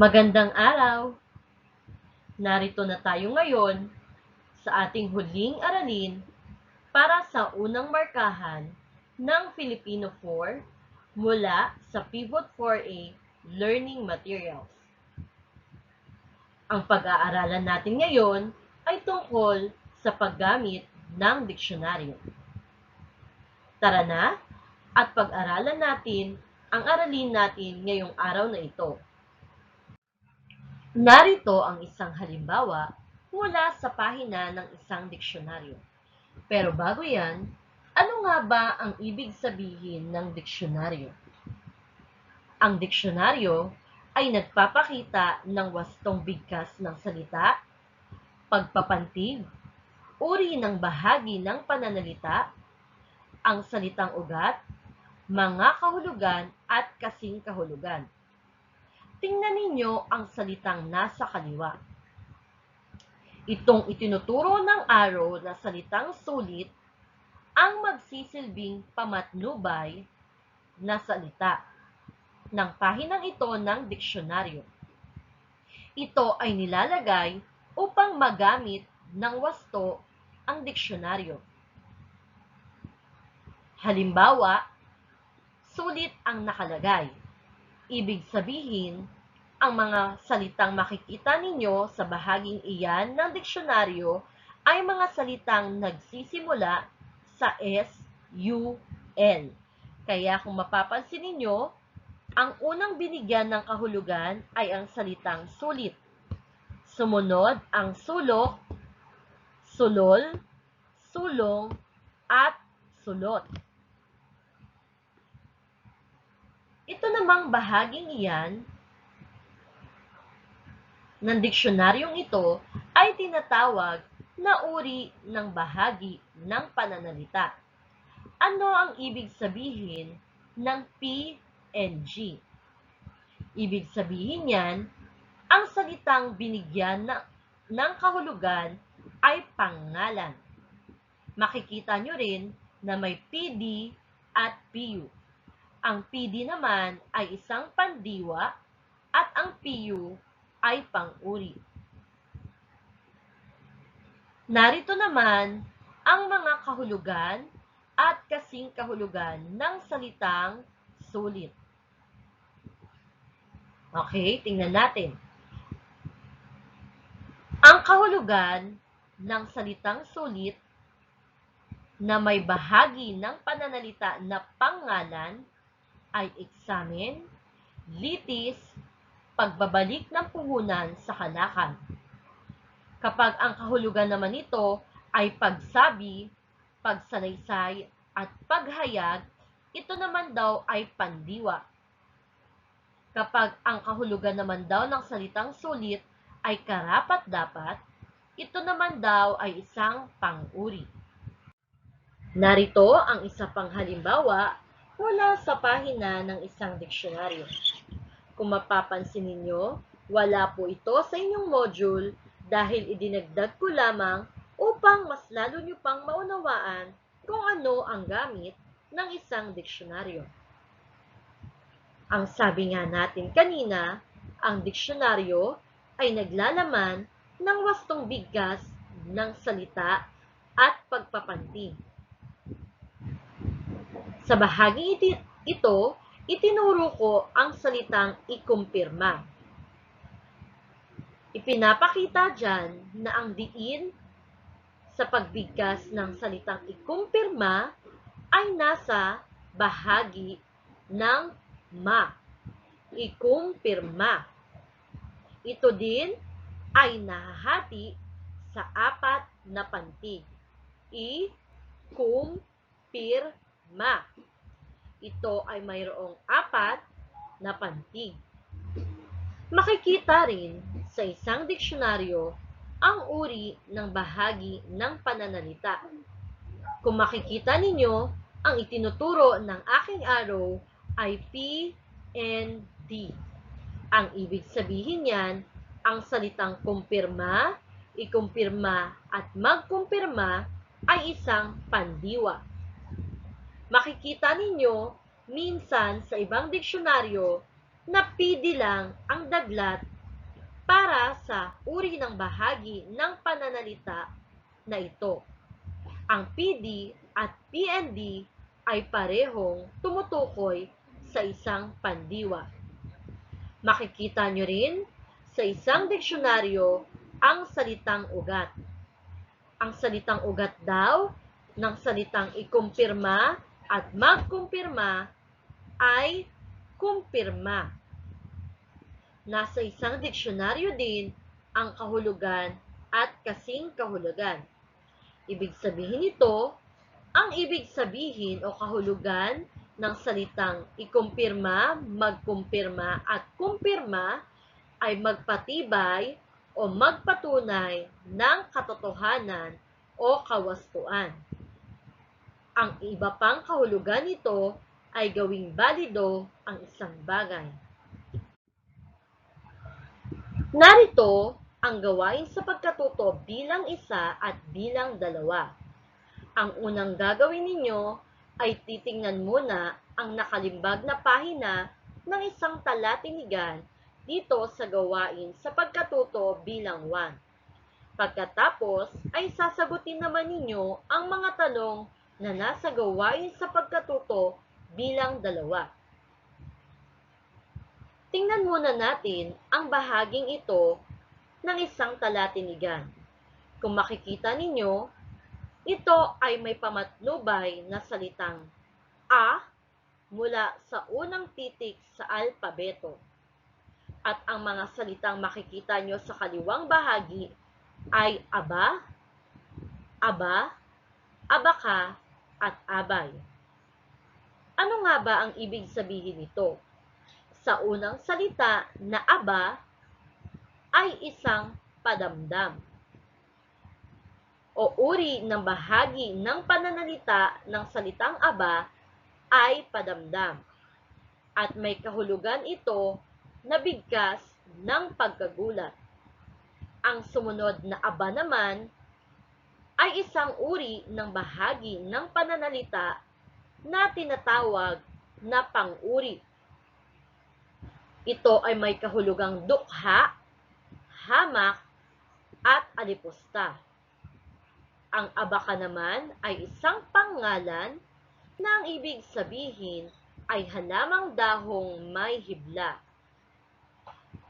Magandang araw! Narito na tayo ngayon sa ating huling aralin para sa unang markahan ng Filipino 4 mula sa Pivot 4A Learning Materials. Ang pag-aaralan natin ngayon ay tungkol sa paggamit ng diksyonaryo. Tara na at pag-aralan natin ang aralin natin ngayong araw na ito. Narito ang isang halimbawa mula sa pahina ng isang diksyonaryo. Pero bago yan, ano nga ba ang ibig sabihin ng diksyonaryo? Ang diksyonaryo ay nagpapakita ng wastong bigkas ng salita, pagpapantig, uri ng bahagi ng pananalita, ang salitang ugat, mga kahulugan at kasing kahulugan. Tingnan ninyo ang salitang nasa kaliwa. Itong itinuturo ng arrow na salitang sulit ang magsisilbing pamatnubay na salita ng pahinang ito ng diksyonaryo. Ito ay nilalagay upang magamit ng wasto ang diksyonaryo. Halimbawa, sulit ang nakalagay. Ibig sabihin, ang mga salitang makikita ninyo sa bahaging iyan ng diksyonaryo ay mga salitang nagsisimula sa S, U, L. Kaya kung mapapansin ninyo, ang unang binigyan ng kahulugan ay ang salitang sulit. Sumunod ang sulok, sulol, sulong, at sulot. Ito namang bahaging iyan ng diksyonaryong ito ay tinatawag na uri ng bahagi ng pananalita. Ano ang ibig sabihin ng P and G? Ibig sabihin yan, ang salitang binigyan na, ng kahulugan ay pangalan. Makikita nyo rin na may PD at PU. Ang PD naman ay isang pandiwa at ang PU ay panguri. Narito naman ang mga kahulugan at kasing kahulugan ng salitang sulit. Okay, tingnan natin. Ang kahulugan ng salitang sulit na may bahagi ng pananalita na pangalan ay eksamen, litis, pagbabalik ng puhunan sa kanakan. Kapag ang kahulugan naman nito ay pagsabi, pagsalaysay, at paghayag, ito naman daw ay pandiwa. Kapag ang kahulugan naman daw ng salitang sulit ay karapat-dapat, ito naman daw ay isang panguri. Narito ang isa pang halimbawa mula sa pahina ng isang diksyonaryo. Kung mapapansin ninyo, wala po ito sa inyong module dahil idinagdag ko lamang upang mas lalo nyo pang maunawaan kung ano ang gamit ng isang diksyonaryo. Ang sabi nga natin kanina, ang diksyonaryo ay naglalaman ng wastong bigkas ng salita at pagpapanting. Sa bahagi iti- ito, itinuro ko ang salitang ikumpirma. Ipinapakita dyan na ang diin sa pagbigkas ng salitang ikumpirma ay nasa bahagi ng ma. Ikumpirma. Ito din ay nahahati sa apat na pantig. I-kum-pir-ma. Ito ay mayroong apat na pantig. Makikita rin sa isang diksyonaryo ang uri ng bahagi ng pananalita. Kung makikita ninyo, ang itinuturo ng aking arrow ay P and D. Ang ibig sabihin niyan, ang salitang kumpirma, ikumpirma at magkumpirma ay isang pandiwa. Makikita ninyo minsan sa ibang diksyonaryo na PD lang ang daglat para sa uri ng bahagi ng pananalita na ito. Ang PD at PND ay parehong tumutukoy sa isang pandiwa. Makikita nyo rin sa isang diksyonaryo ang salitang ugat. Ang salitang ugat daw ng salitang ikumpirma at magkumpirma ay kumpirma. Nasa isang diksyonaryo din ang kahulugan at kasing kahulugan. Ibig sabihin nito, ang ibig sabihin o kahulugan ng salitang ikumpirma, magkumpirma at kumpirma ay magpatibay o magpatunay ng katotohanan o kawastuan. Ang iba pang kahulugan nito ay gawing balido ang isang bagay. Narito ang gawain sa pagkatuto bilang isa at bilang dalawa. Ang unang gagawin ninyo ay titingnan muna ang nakalimbag na pahina ng isang talatinigan dito sa gawain sa pagkatuto bilang 1. Pagkatapos ay sasagutin naman ninyo ang mga tanong na nasa gawain sa pagkatuto bilang dalawa. Tingnan muna natin ang bahaging ito ng isang talatinigan. Kung makikita ninyo, ito ay may pamatnubay na salitang A mula sa unang titik sa alpabeto. At ang mga salitang makikita nyo sa kaliwang bahagi ay aba, aba, abaka, at abay. Ano nga ba ang ibig sabihin nito? Sa unang salita na aba ay isang padamdam o uri ng bahagi ng pananalita ng salitang aba ay padamdam at may kahulugan ito na bigkas ng pagkagulat. Ang sumunod na aba naman ay isang uri ng bahagi ng pananalita na tinatawag na pang-uri. Ito ay may kahulugang dukha, hamak, at alipusta. Ang abaka naman ay isang pangalan na ang ibig sabihin ay halamang dahong may hibla.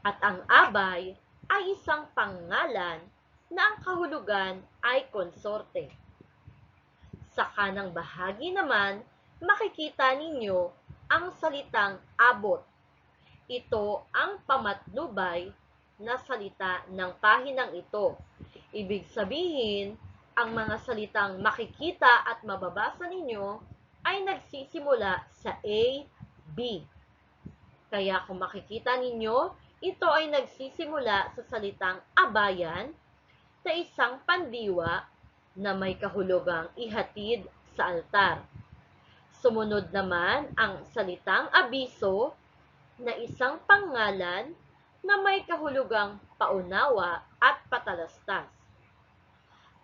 At ang abay ay isang pangalan na ang kahulugan ay konsorte. Sa kanang bahagi naman, makikita ninyo ang salitang abot. Ito ang pamatnubay na salita ng pahinang ito. Ibig sabihin, ang mga salitang makikita at mababasa ninyo ay nagsisimula sa A, B. Kaya kung makikita ninyo, ito ay nagsisimula sa salitang abayan sa isang pandiwa na may kahulugang ihatid sa altar. Sumunod naman ang salitang abiso na isang pangalan na may kahulugang paunawa at patalastas.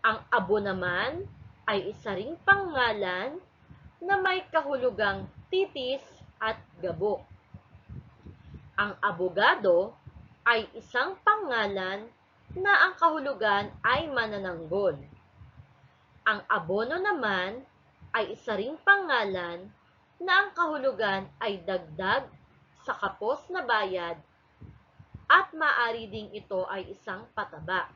Ang abo naman ay isa ring pangalan na may kahulugang titis at gabok. Ang abogado ay isang pangalan na ang kahulugan ay manananggol. Ang abono naman ay isa ring pangalan na ang kahulugan ay dagdag sa kapos na bayad at maari ding ito ay isang pataba.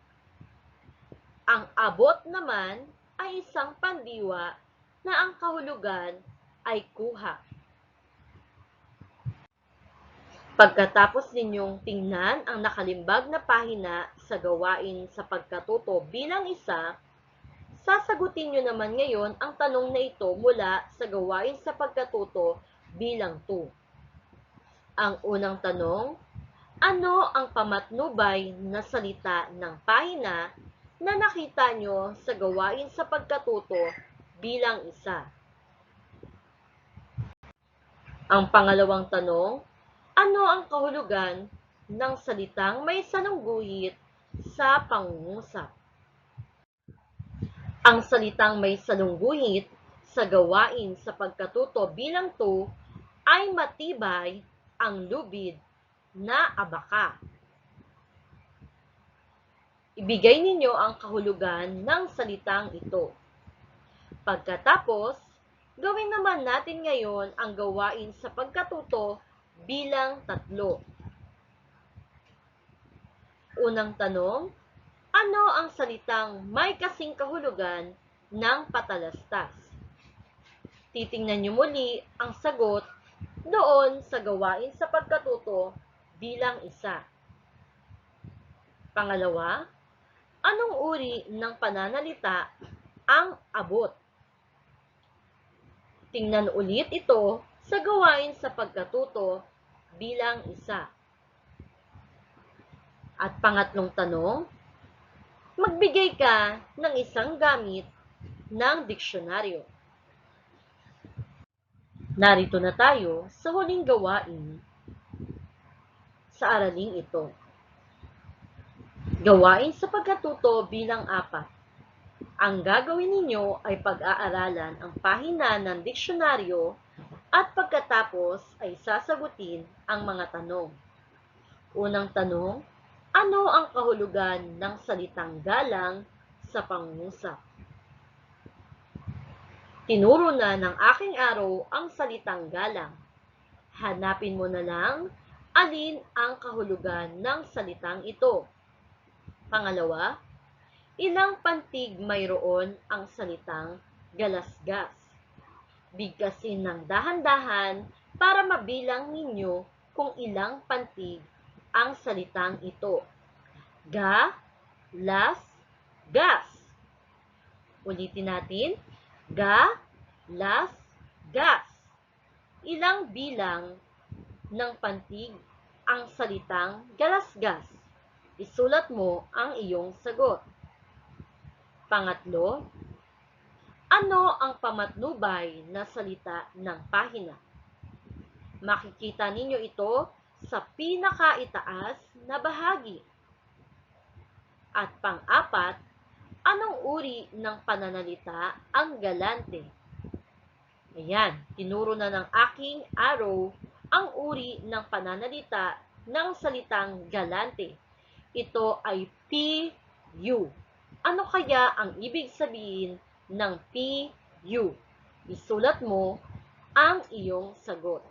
Ang abot naman ay isang pandiwa na ang kahulugan ay kuha. Pagkatapos ninyong tingnan ang nakalimbag na pahina sa gawain sa pagkatuto bilang isa, sasagutin nyo naman ngayon ang tanong na ito mula sa gawain sa pagkatuto bilang 2. Ang unang tanong, ano ang pamatnubay na salita ng pahina na nakita nyo sa gawain sa pagkatuto bilang isa? Ang pangalawang tanong, ano ang kahulugan ng salitang may sanungguhit sa pangungusap? Ang salitang may sanungguhit sa gawain sa pagkatuto bilang 2 ay matibay ang lubid na abaka. Ibigay ninyo ang kahulugan ng salitang ito. Pagkatapos, gawin naman natin ngayon ang gawain sa pagkatuto bilang tatlo. Unang tanong, ano ang salitang may kasing kahulugan ng patalastas? Titingnan niyo muli ang sagot doon sa gawain sa pagkatuto bilang isa. Pangalawa, anong uri ng pananalita ang abot? Tingnan ulit ito sa gawain sa pagkatuto bilang isa. At pangatlong tanong, magbigay ka ng isang gamit ng diksyonaryo. Narito na tayo sa huling gawain sa araling ito. Gawain sa pagkatuto bilang apat. Ang gagawin ninyo ay pag-aaralan ang pahina ng diksyonaryo at pagkatapos ay sasagutin ang mga tanong. Unang tanong, ano ang kahulugan ng salitang galang sa pangungusap? Tinuro na ng aking araw ang salitang galang. Hanapin mo na lang alin ang kahulugan ng salitang ito. Pangalawa, ilang pantig mayroon ang salitang galasgas. Bigkasin ng dahan-dahan para mabilang ninyo kung ilang pantig ang salitang ito. Ga, las, gas. Ulitin natin. Ga, las, gas. Ilang bilang ng pantig ang salitang galasgas? Isulat mo ang iyong sagot. Pangatlo, ano ang pamatnubay na salita ng pahina? Makikita ninyo ito sa pinakaitaas na bahagi. At pang-apat, anong uri ng pananalita ang galante? Ayan, tinuro na ng aking arrow ang uri ng pananalita ng salitang galante. Ito ay PU. Ano kaya ang ibig sabihin ng PU? Isulat mo ang iyong sagot.